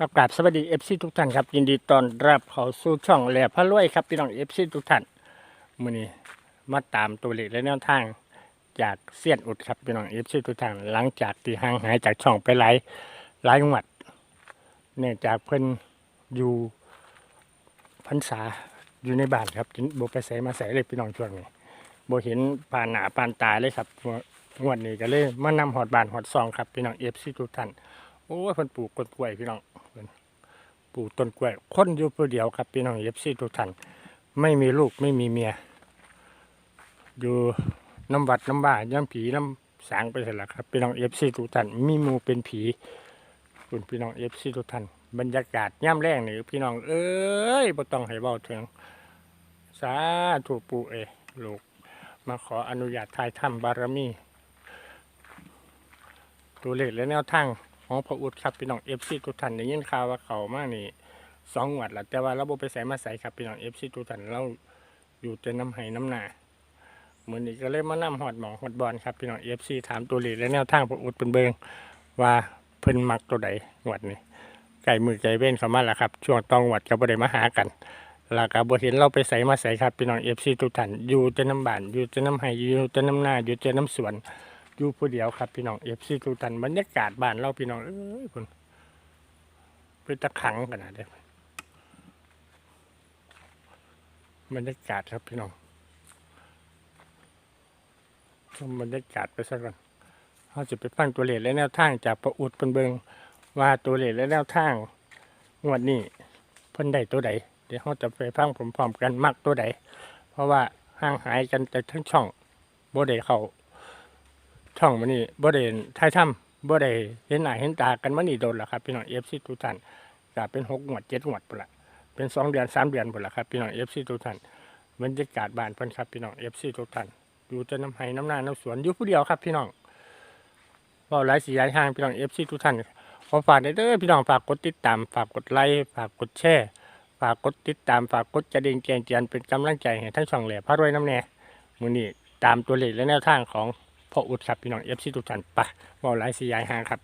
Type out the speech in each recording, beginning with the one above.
ครับกราบสวัสดีเอฟซีทุกท่านครับ ยินดีต้อนรับเข้าสู่ช่องแหล่พระรวยครับพี่น้องเอฟซีทุกท่านมื้อนี้มาตามตัวเลขและแนวทางจากเสี้ยนอุดครับพี่น้องเอฟซีทุกท่านหลังจากที่ห่างหายจากช่องไปหลายหลายจังหวัดเนื่องจากเพิ่นอยู่พรรษาอยู่ในบ้านครับจินบ่ไปใส่มาใส่เลยพี่น้องช่วงนี้บ่เห็นผ่านหน้าผ่านตาเลยครับงวดนี้ก็เลยมานำหอดบ้านหอดซองครับพี่น้องเอฟซีทุกท่านโอ้ยเพิ่นปลูกต้นกล้วยพี่น้อง ลูกต้นกล้วยคนอยู่ผู้เดียวครับพี่น้องเอฟซีทุกท่านไม่มีลูกไม่มีเมีย อยู่น้ำวัดน้ำบ้าย่ำผีน้ำสางไปเสร็จแล้วครับพี่น้องเอฟซีทุกท่านมีมูเป็นผีคุณพี่น้องเอฟซีทุกท่านบรรยากาศย่ำแรงนี่พี่น้องเอ้ยบ่ต้องให้เบาถึงสาธุปูเอยลูกมาขออนุญาตทายถ้ำบารมี ตัวเลขและแนวทาง ของพระอุดครับพี่น้องเอฟซีทุกท่านได้ยินข่าวว่าเขามากนี่สองวัดแล้วแต่ว่าเราบไปใส่มาใส่ครับพี่น้องเอฟซีทุกท่านเราอยู่แต่น้ำไห้น้ำหนาเหมือนนี้ก็เลยมานํหอดหมองหอดบอลครับพี่น้องเอฟซีถามตัวเลขและแนวทางพระอุดเป็นเบิงว่าเพิ่นมักตัวใดงวดนี้ไก่มือไก่เว้นเข้ามาแล้วครับ ช่วงต้องงวัดก็บ่ได้มาหากันแล้วก็บ่เห็นเราไปใส่มาใส่ครับพี่น้องเอฟซีทุกท่านอยู่แต่น้ำบานอยู่แต่น้ำไห้อยู่แต่น้ำหน้าอยู่แต่น้ำสวน อยู่ผู้เดียวครับพี่น้องเอฟซีทุกท่านบรรยากาศบ้านเราพี่น้องเอ้ยคุณเป็นตะขังขนาดเด้บรรยากาศครับพี่น้องชมบรรยากาศไปสักก่อนเราจะไปฟังตัวเลขและแนวทางจากประอุดเป็นเบิงว่าตัวเลขและแนวทางงวดนี้เพิ่นได้ตัวใดเดี๋ยวเราจะไปฟังพร้อมๆกันมักตัวใดเพราะว่าห่างหายกันจากทั้งช่องโบ่ได้เขา ช่องมันนี่บ่ได้ถ่ายทำบ่ได้เห็นหน้าเห็นตากันมานี่โดนล้วครับพี่น้องเอฟซีทุกท่านก็เป็นหกงวดเจ็ดงวดปุ่นละเป็นสองเดือนสามเดือนปุ่นละครับพี่น้องเอฟซีทุกท่านบรรยากาศบ้านเพิ่นครับพี่น้องเอฟซีทุกท่านอยู่จะน้ำไห้น้ำนาน้ำสวนอยู่ผู้เดียวครับพี่น้องว่าหลายสีหลายทางพี่น้องเอฟซีทุกท่านขอฝากเด้อพี่น้องฝากกดติดตามฝากกดไลค์ฝากกดแชร์ฝากกดติดตามฝากกดกระดิ่งแจ้งเตือนเป็นกำลังใจให้ทั้งช่องแหล่พระรวยน้ำแน่มือนี้ตามตัวเลขและแนวทางของ พ่ออุดครับพี่น้องเอฟซีทุกท่านไปะวอลไลฟ์สียายห่างครับ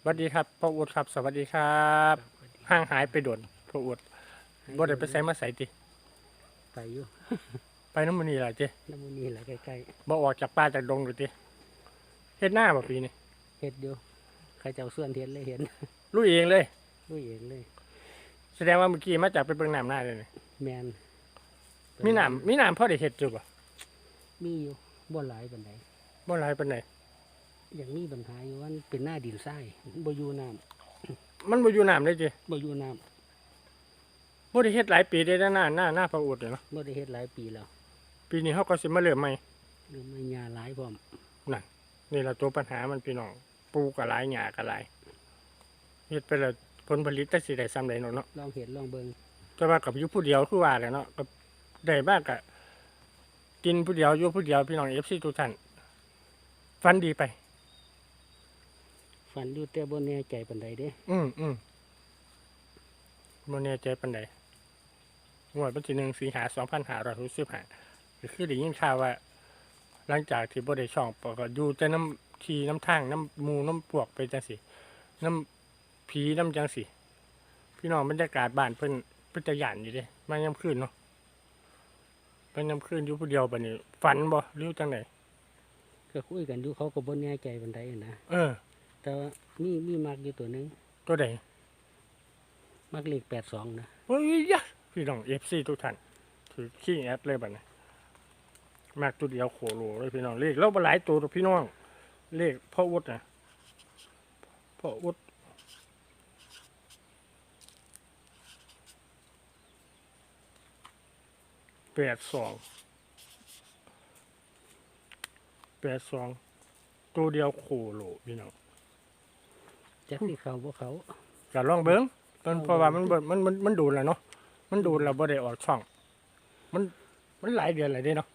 สวัสดีครับพ่ออุดครับสวัสดีครับห่างหายไปโดนพ่ออุดบ่ได้ไปใส่มาใส่ติไปอยู่ไปน้ำมันนี่ล่ะติน้ำมันนี่แหละใกล้บ่ออกจากป่าจากดงเลยติเฮ็ดหน้าบ่ปีนี้ๆเฮ็ดอยู่ใครเจ้าส่วนเฮ็ดเลยเห็นรู้เองเลยรู้เองเลย แสดงว่าเมื่อกี้มาจากไปเบิ่งน้ำหน้าเลยนี่แมนมีน้ำมีน้ำพอได้เฮ็ดอยู่บ่มีอยู่ บ่หลายปานใดบ่หลายปานใดอย่างนี้ปัญหาอยู่ว่ามันเป็นหน้าดินทรายบ่อยู่น้มันบ่อยู่น้ำเลยติำบ่อยู่น้บ่ได้เฮ็ดหลายปีได้แล้วหน้าหน้าหน้าพ่ออุดนี่เนาะำบ่ได้เฮ็ดหลายปีแล้ว ปีนี้เฮาก็สิมาเริ่มใหม่เริ่มไม่ยาหลายพร้อมนี่ล่ะตัวปัญหามันพี่น้องปลูกก็หลายหญ้าก็หลายเฮ็ดไปแล้วผลผลิตจักสิได้ซ้ำใดเนาะเนาะลองเฮ็ดลองเบิ่งแต่ว่ากับอยู่ผู้เดียวคือว่าแหละเนาะก็ได้บ้างกะ กินผู้เดียวอยู่ผู้เดียวพี่น้องเอฟซีทุกท่านฟันดีไป ฝันอยู่แต่บ่แน่ใจปานใดเด้อืมอืมโมเน่ใจปันใดงวดวันที่หนึ่งสีหาสองพันหาร้อยหกสิบห้าก็คือได้ยินข่าวว่า หลังจากที่บ่ได้ช่องปก็อยู่แต่น้ำทีน้ำทางน้ำหมูน้ำปวกไปจังสิน้ำผีน้ำจังสิพี่น้องบรรยากาศบ้านเพิ่นเพิ่นจะหยานอยู่เด้มายามคืนเนาะ ไปยามคืนอยู่ผู้เดียวบัดนี้ ฝันบ่หรือจังไดก็คุยกันอยู่เขาก็บ่แน่ใจปานใดนะเออ แต่ว่ามีมีมักอยู่ตัวหนึงตัวใดมักเลข82นะเฮ้ยยะพี่น้องเอฟซีทุกท่านถือขี้แอดเลยบัดนี้มากตัวเดียวโคโลเลยพี่น้องเลขแล้วบ่หลายตัวตัวพี่น้องเลขพ่ออุดนะพ่ออุด แปดสองแปดสองตัวเดียวโคโลพี่น้องจักสิเขาบ่เขาก็ลองเบิ้งตอนเอาเพราะว่ามันเบิ่บ่งมันมันมันดูดแล้วเนาะมันดูดแล้วบ่ได้ออกช่อง มันมันหลายเดือนเลยเด้เนาะ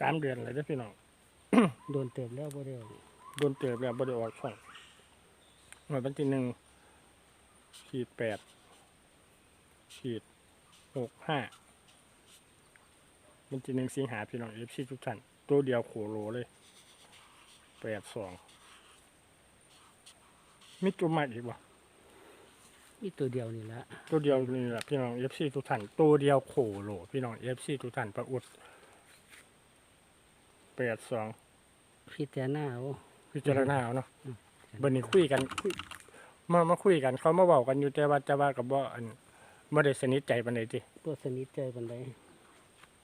สามเดือนเลยเด้อพี่น้องโดนเติบแล้วบ่ได้ออกโดนเติบแล้วบ่ได้ออกช่องหน่วยวันที่หนึ่งขีดแปดขีดหกห้า วันที่หนึ่งสิงหาพี่น้องเอฟซีทุกท่านตัวเดียวโขโลเลยแปดสองมีตัวใหม่อีกบ่มีตัวเดียวนี่ละตัวเดียวนี่แหละพี่น้องเอฟซีทุกท่านตัวเดียวโคโลพี่น้องเอฟซีทุกท่านประอุดแปดสองพิจารณาเอาพิจารณาเอาเนาะอืมบันนี้คุยกันคุยมามาคุยกันเขามาบอกกันอยู่แต่ว่าจะว่ากับว่าอันไม่ได้สนิทใจปันใดจิตัวสนิทใจปันใด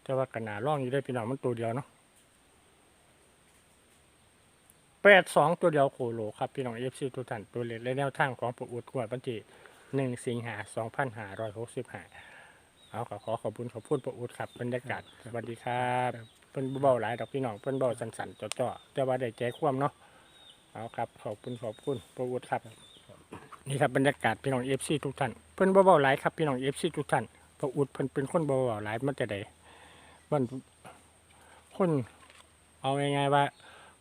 แต่ว่ากันหนาร่องอยู่ได้พี่น้องมันตัวเดียวเนาะแปดสองตัวเดียวโคโลครับพี่น้องเอฟซีทุกท่านตัวเล็กและแนวทางของประอุดกวดบันทีหนึ่งสิงหาสองพันห้าร้อยหกสิบห้าเอาขอขอขอบคุณขอบคุณประอุดครับบรรยากาศสวัสดีครับเพิ่นบ่เบาหลายดอกพี่น้องเพิ่นเบาสั่นๆจ่อๆแต่ว่าได้ใจความเนาะเอาครับขอบคุณขอบคุณประอุดครับนี่ครับบรรยากาศพี่น้องเอฟซีทุกท่านเพิ่นบ่เบาหลายครับพี่น้องเอฟซีทุกท่านประอุดเพิ่นเป็นคนบ่เบาหลายมันจะได้ มันคนเอาง่ายๆว่า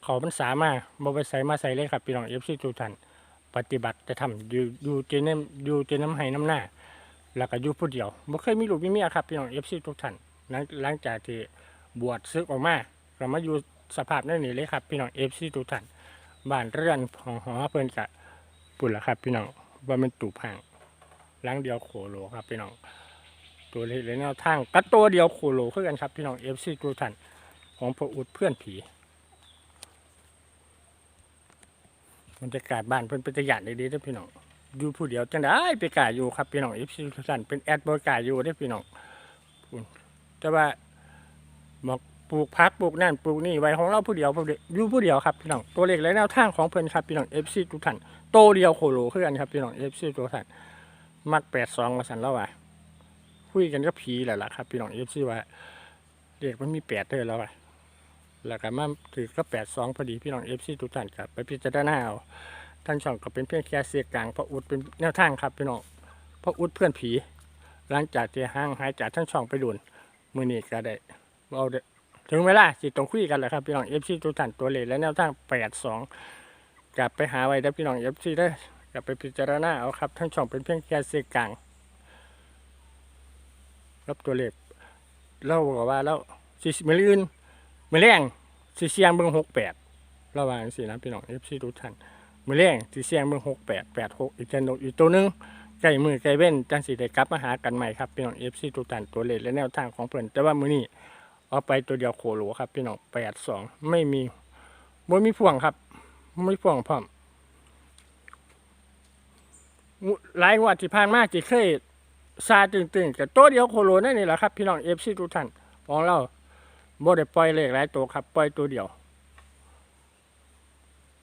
เขามันสามารถบไปใส่มาใส่เลยครับพี่น้องเอฟซีทุกท่านปฏิบัติจะทำอยู่อยู่เจน้ำอยู่เจน้ำให้น้ำหน้า แล้วก็อยู่ผู้เดียวบ่เคยมีลูกมีเมียครับพี่น้องเอฟซีทุกท่านหลังหลังจากที่บวชซึกออกมาก็มาอยู่สภาพนั่นนี่เลยครับ พี่น้องเอฟซีทุกท่านบ้านเรือนของหอเพิ่นกะปุ่นละครับ พี่น้องว่ามันตูบห่างหลังเดียวโคโลครับพี่น้อง ตัวเลขและแนวทางก็ตัวเดียวโคโลคือกันครับพี่น้องเอฟซีทุท่านของพระอุดเพื่อนผีบรรยากาศบ้านเพิ่นเป็นตะหยานดีๆเด้อพี่น้องอยู่ผู้เดียวจังได้ไปกาอยู่ครับพี่น้องเอฟซีทุท่านเป็นแอดบริกาอยู่เด้พี่น้องแต่ว่าบอกปลูกพักปลูกนั่นปลูกนี่ไว้ของเราผู้เดียวผู้เดียวอยู่ผู้เดียวครับพี่น้องตัวเลขและแนวทางของเพิ่อนครับพี่น้องเอฟซีทุกท่านโตเดียวโคโลคือนครับพี่น้องเอฟซีทุกท่านมักแปดสองมาสันแล้วว่ะ คุยกันก็ผีแหละล่ะครับพี่น้องเอฟซีว่าเด็กมันมีแปดเท่าแล้วอะแล้วก็มาถือก็แปดสองพอดีพี่น้องเอฟซีทุกท่านครับไปพิจารณาเอาท่านช่องก็เป็นเพียงแค่เสียกลางพระอุดเป็นแนวทางครับพี่น้องพระอุดเพื่อนผี หลังจากที่ห่างหายจากท่านช่องไปดุนมือนี้ก็ได้เอาถึงเวลาสิต้องคุยกันแหล้วครับพี่น้องเอฟซีทุกท่านตัวเลขและแนวทางแปดสองกลับไปหาไว้ได้พี่น้องเอฟซีได้กลับไปพิจารณาเอาครับท่านช่องเป็นเพียงแค่เสียกลาง รับตัวเลขเล่าบอกว่าแล้วสิมืออื่นมือแรงสิเสียงเบิ่งหกแปดระหว่างสินะพี่น้องเอฟซีทุกท่านมือแรงสิเสียงเบิ่งหกแปดแปดหกอีกจันโดอีกตัวหนึงใกล้มือใกล้เว้นจังสิได้กลับมาหากันใหม่ครับพี่น้องเอฟซีทุกท่านตัวเลขและแนวทางของเพิ่นแต่ว่ามือนี้เอาไปตัวเดียวโคโลครับพี่น้องแปดสองไม่มีบ่มีพ่วงครับบ่มีพ่วงพร้อมหลายงวดที่ผ่านมาที่เคย ซาตึงๆกับตัวเดียวโคโลนั่นนี่แหละครับ พี่น้องเอฟซีทุกท่านของเราบ่ได้ปล่อยเลขหลายตัวครับ ปล่อยตัวเดียว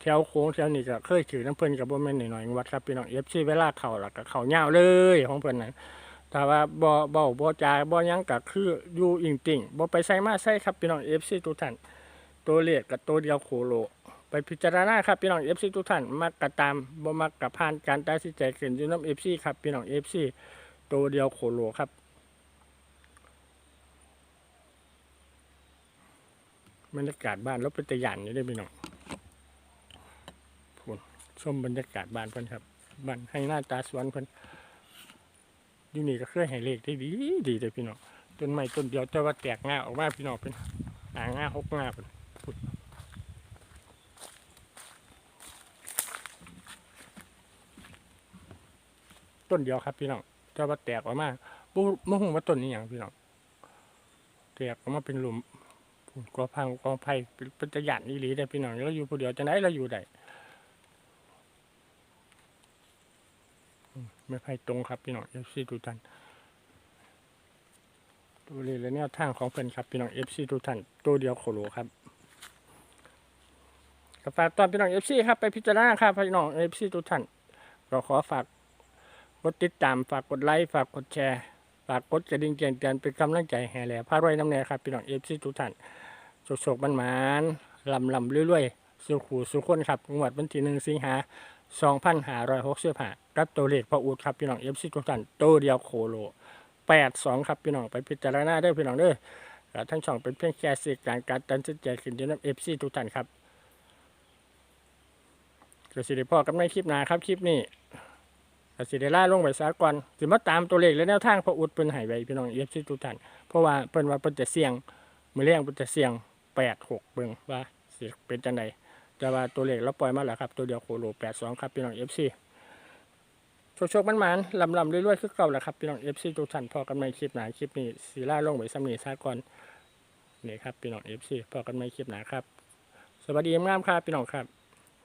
แถวโค้งแถวนี้ก็เคยถือน้ำเพิ่นกับบ่แม่นหน่อยๆวัดครับพี่น้องเอฟซีเวลาเข้าแล้วก็เข้ายาเลยของเพิ่นนั้นถ้าว่าบ่เว้าบ่จาบ่ยังก็คืออยู่อิงติ่งบ่ไปใส่มาใส่ครับพี่น้องเอฟซีทุกท่านตัวเลขกับตัวเดียวโคโล ไปพิจารณาครับพี่น้องเอฟซีทุกท่านมักกะตามบ่มักกะผ่านการตัดสินใจขึ้นอยู่น้ำเอฟซีครับพี่น้องเอฟซี ตัวเดียวโคโลครับ บรรยากาศบ้านรถเป็นตะยานนี่ได้พี่น้องพูนชมบรรยากาศบ้านเพิ่นครับบ้านให้หน้าตาสวนเพิ่นอยู่นี่ก็เคยให้เลขได้ดีดีเลยพี่น้องต้นไม้ต้นเดียวแต่ว่าแตกง่าออกมาพี่น้องเป็นหาง่าหกง่าเพิ่นพูนต้นเดียวครับพี่น้อง แต่ว่าแตกออกมาบ่บ่ฮู้ว่าต้นนี้หยังพี่น้องแตกออกมาเป็นหลุมกอพังกองไผ่เป็นเป็นตะหยานอีหลีได้พี่น้องเราอยู่ผู้เดียวจังได๋เราอยู่ได้ไม่ไผ่ตรงครับพี่น้อง FC ทุกท่านตัวเลขและแนวทางของเพิ่นครับพี่น้อง FC ทุกท่านตัวเดียวโคโลครับก็ฝากตอนพี่น้อง FC ครับไปพิจารณาครับพี่น้อง FC ทุกท่านก็ขอฝาก กดติดตามฝากกดไลค์ฝากกดแชร์ ฝากกดกระดิ่งแจ้งเตือนเป็นกำลังใจแห่แหล่พารวยน้ำแน่ครับพี่น้องเอฟซีทุกท่านโศกๆมันหมานลำลำเรื่อยๆสุขูสุขคนครับงวดวันที่หนึ่งสิงหาสองพันห้าร้อยหกสิบห้ากับตัวเลขพระอูดครับพี่น้องเอฟซีทุกท่านตัวเดียวโคโลแปดสองครับพี่น้องไปพิจารณาได้พี่น้องเด้อและทั้งสองเป็นเพียงแค่สื่อการการตัดสินใจขึ้นอยู่ในเอฟซีทุกท่านครับกระสิริพ่อกับในคลิปหน้าครับคลิปนี้ ก็สิได้ล่าลงไปซะก่อนสิมาตามตัวเลขและแนวทางพระอุดเพิ่นให้ไว้พี่น้องเอฟซีทุกท่านเพราะว่าเพิ่นว่าเพิ่นจะเสี่ยงมื้อแรงเพิ่นจะเสี่ยง8 6เบิ่งว่าสิเป็นจังไดแต่ว่าตัวเลขเราปล่อยมาแล้วครับ ตัวเดียวโคโล82ครับพี่น้อง FC โโชคๆมันลำลำๆรวยๆคือเก่าแหละครับพี่น้องเอฟซีทุกท่านพอกันใหมคลิปหนาคลิปนี้สีล่าลงไว้สำนีซะก่อนนี่ครับพี่น้องเอฟซีพอกันใหมคลิปหนาครับ สวัสดีงามครับพี่น้องครับ